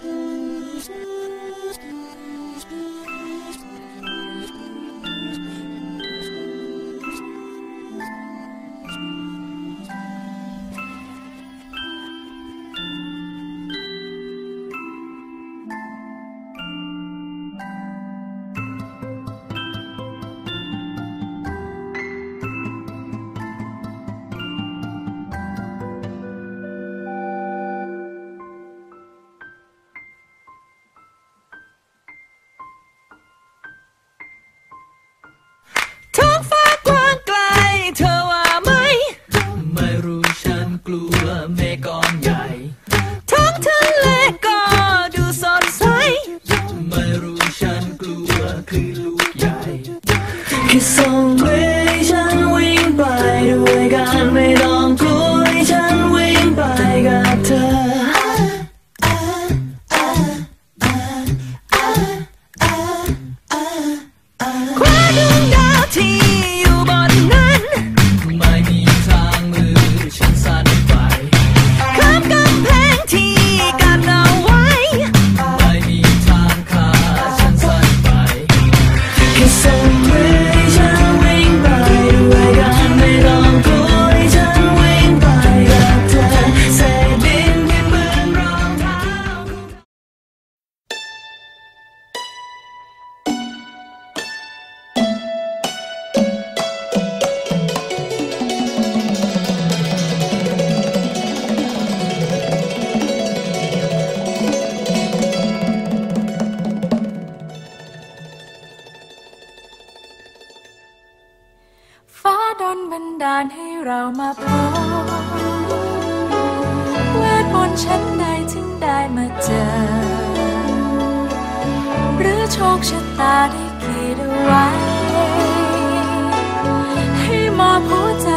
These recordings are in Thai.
Thanks. ส่งเพื่อฉันวิ่งไปด้วยกันไม่ต้อง นบันดาลให้เรามาพบเวทมนต์ชั้นใดถึงได้มาเจอ หรือโชคชะตาได้ขีดเไว้ ให้มาผู้ใจ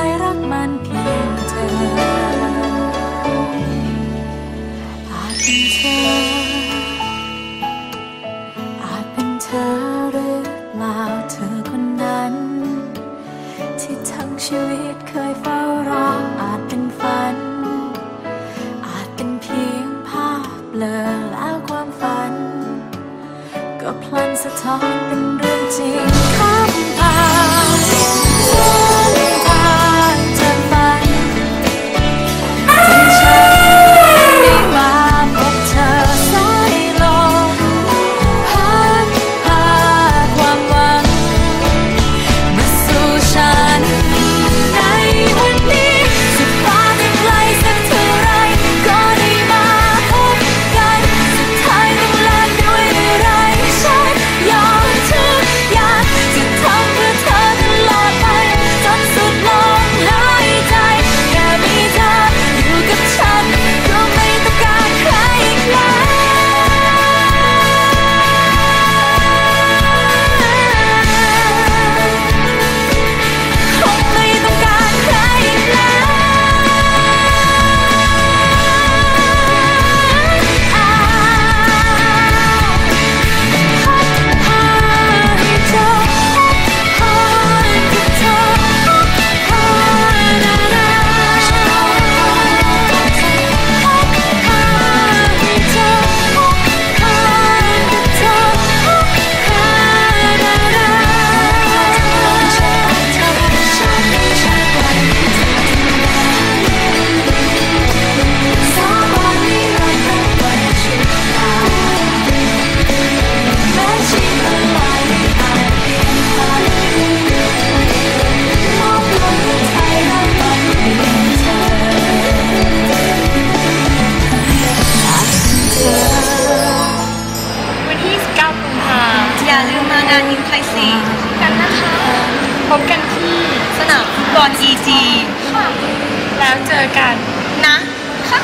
เลอแล้วความฝัน ก็พลันสะท้อนเป็นเรื่องจริง พบกันที่สนามฟุตบอล EG แล้วเจอกันนะค่ะ